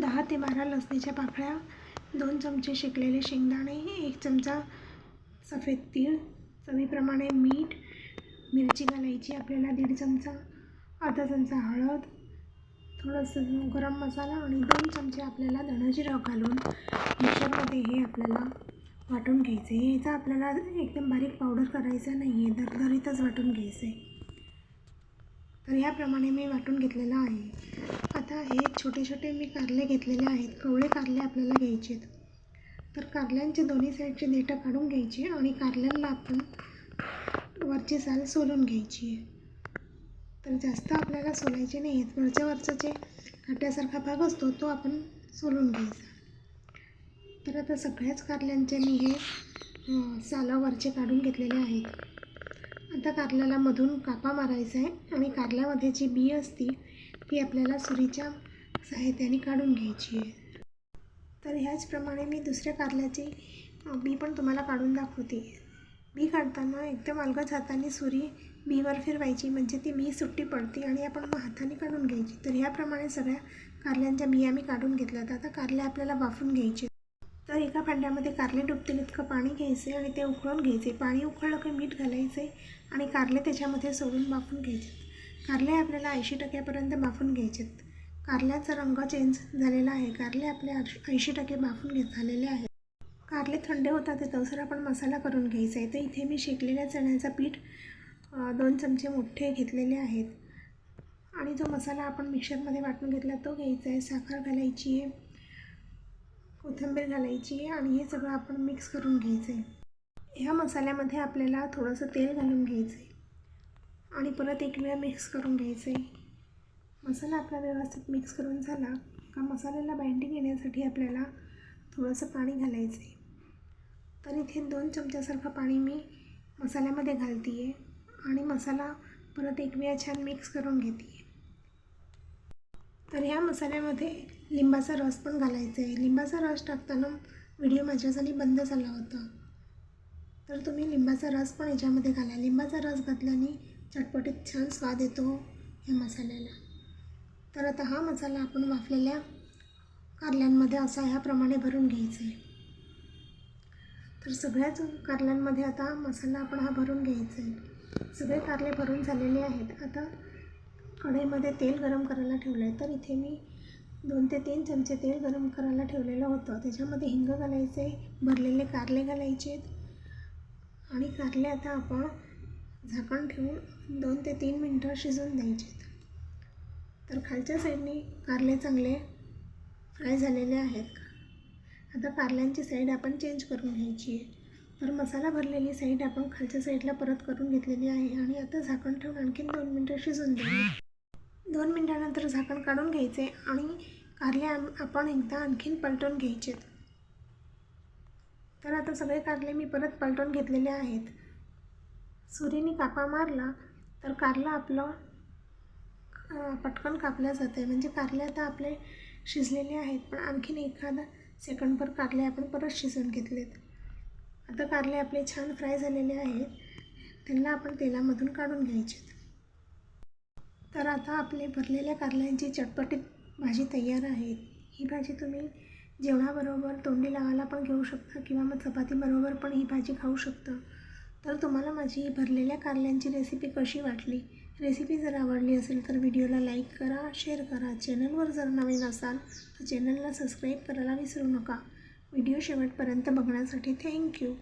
दहा ते बारा लसणीच्या पाकळ्या दोन चमचे शेकलेले शेंगदाणे एक चमचा सफेद तीळ चवीप्रमाणे मीठ मिरची घालायची आपल्याला दीड चमचा अर्धा चमचा हळद थोडंसं गरम मसाला आणि दोन चमचे आपल्याला धणजिरं घालून मिक्सरमध्ये हे आपल्याला वाटून घ्यायचं. आहे याचा आपल्याला एकदम बारीक पावडर करायचा नाही आहे दरदरीतच वाटून घ्यायचं. आहे तर ह्याप्रमाणे मी वाटून घेतलेलं आहे. आता हे छोटे छोटे मी कारले घेतलेले आहेत. कवळे कारले आपल्याला घ्यायचे आहेत. तर कारल्यांचे दोन्ही साईडचे देठं काढून घ्यायचे आणि कारल्यांना आपण वरची साल सोलून घ्यायची आहे. तर जास्त आपल्याला सोलायचे नाही आहेत. वरच्या वरचा जे काट्यासारखा भाग असतो तो आपण सोलून घ्यायचा. तर आता सगळ्याच कारल्यांचे मी हे सालं वरचे काढून घेतलेले आहेत. आता कारल्याला मधून कापा मारायचा आहे आणि कारल्यामध्ये जी बी असती ती आपल्याला सुरीच्या साहित्याने काढून घ्यायची आहे. तर ह्याचप्रमाणे मी दुसऱ्या कारल्याची बी पण तुम्हाला काढून दाखवते. बी काढताना एकदम अलगद हाताने सुरी बीवर फिरवायची म्हणजे ती बी सुट्टी पडते आणि आपण मग हाताने काढून घ्यायची. तर ह्याप्रमाणे सगळ्या कारल्यांच्या बिया मी काढून घेतल्यात आता कारले आपल्याला वाफून घ्यायचे. तर एका भांड्यामध्ये कारले डुबतील इतकं पाणी घ्यायचे आणि ते उकळून घ्यायचे. पाणी उकळलं की मीठ घालायचे आणि कारले त्याच्यामध्ये सोडून वाफून घ्यायचे. कारले आपल्याला ऐंशी टक्क्यापर्यंत बाफून आहेत कारल्याचा रंग चेंज झालेला आहे. कारले आपले ऐंशी टक्के बाफून घेत झालेले आहेत. कारले थंडे होतात ते तसर आपण मसाला करून घ्यायचा आहे. तर इथे मी शेकलेल्या चण्याचं पीठ दोन चमचे मोठे घेतलेले आहेत. आणि जो मसाला आपण मिक्सरमध्ये वाटून घेतला तो घ्यायचा आहे. साखर घालायची आहे कोथिंबीर घालायची आहे आणि हे सगळं आपण मिक्स करून घ्यायचं आहे. ह्या मसाल्यामध्ये आपल्याला थोडंसं तेल घालून घ्यायचं आहे. आणि परत एक वेळा मिक्स करून घ्यायचं. आहे मसाला आपला व्यवस्थित मिक्स करून झाला का मसाल्याला बाइंडिंग येण्यासाठी आपल्याला थोडंसं पाणी घालायचं आहे तर इथे दोन चमच्यासारखं पाणी मी मसाल्यामध्ये घालते आहे आणि मसाला परत एक वेळा छान मिक्स करून घेते आहे तर ह्या मसाल्यामध्ये लिंबाचा रस पण घालायचा आहे लिंबाचा रस टाकताना व्हिडिओ माझ्यासाठी बंद झाला होता. तर तुम्ही लिंबाचा रस पण याच्यामध्ये घाला. लिंबाचा रस घातल्याने चटपटीत छान स्वाद येतो ह्या मसाल्याला. तर आता हा मसाला आपण वाफलेल्या कारल्यांमध्ये असा ह्याप्रमाणे भरून घ्यायचा आहे तर सगळ्याच कारल्यांमध्ये आता मसाला आपण हा भरून घ्यायचा आहे सगळे कारले भरून झालेले आहेत. आता कढईमध्ये तेल गरम करायला ठेवलं आहे तर इथे मी दोन ते तीन चमचे तेल गरम करायला ठेवलेलं होतं. त्याच्यामध्ये हिंग घालायचे भरलेले कारले घालायचे आणि कारले आता आपण झाकण ठेवून दोन ते तीन मिनटं शिजवून द्यायचे. तर खालच्या साईडने कारले चांगले फ्राय झालेले आहेत का? आता कारल्यांची साईड आपण चेंज करून घ्यायची आहे. तर मसाला भरलेली साईड आपण खालच्या साईडला परत करून घेतलेली आहे आणि आता झाकण ठेवून आणखीन दोन मिनटं शिजून द्यायचे दोन मिनटानंतर झाकण काढून घ्यायचे आणि कारले आपण एकदा आणखीन पलटून घ्यायचेत. तर आता सगळे कारले मी परत पलटून घेतलेले आहेत. सुरीने कापा मारला तर कारला आपलं पटकन कापल्या जाते. म्हणजे कारले आता आपले शिजलेले आहेत पण आणखीन एखादा सेकंडभर कारले आपण परत शिजवून घेतलेत. आता कारले आपले छान फ्राय झालेले आहेत. त्यांना आपण तेलामधून काढून घ्यायचे तर आता आपले भरलेल्या कारल्यांची चटपटीत भाजी तयार आहे. ही भाजी तुम्ही जेवणाबरोबर तोंडी लावायला पण घेऊ शकता किंवा मग चपातीबरोबर पण ही भाजी खाऊ शकता. तर तुम्हाला माझी भरलेल्या कारल्यांची रेसिपी कशी वाटली? रेसिपी जर आवडली असेल तर व्हिडिओला लाईक करा शेअर करा. चॅनलवर जर नवीन असाल तर चॅनलला सबस्क्राईब करायला विसरू नका. व्हिडिओ शेवटपर्यंत बघण्यासाठी थँक्यू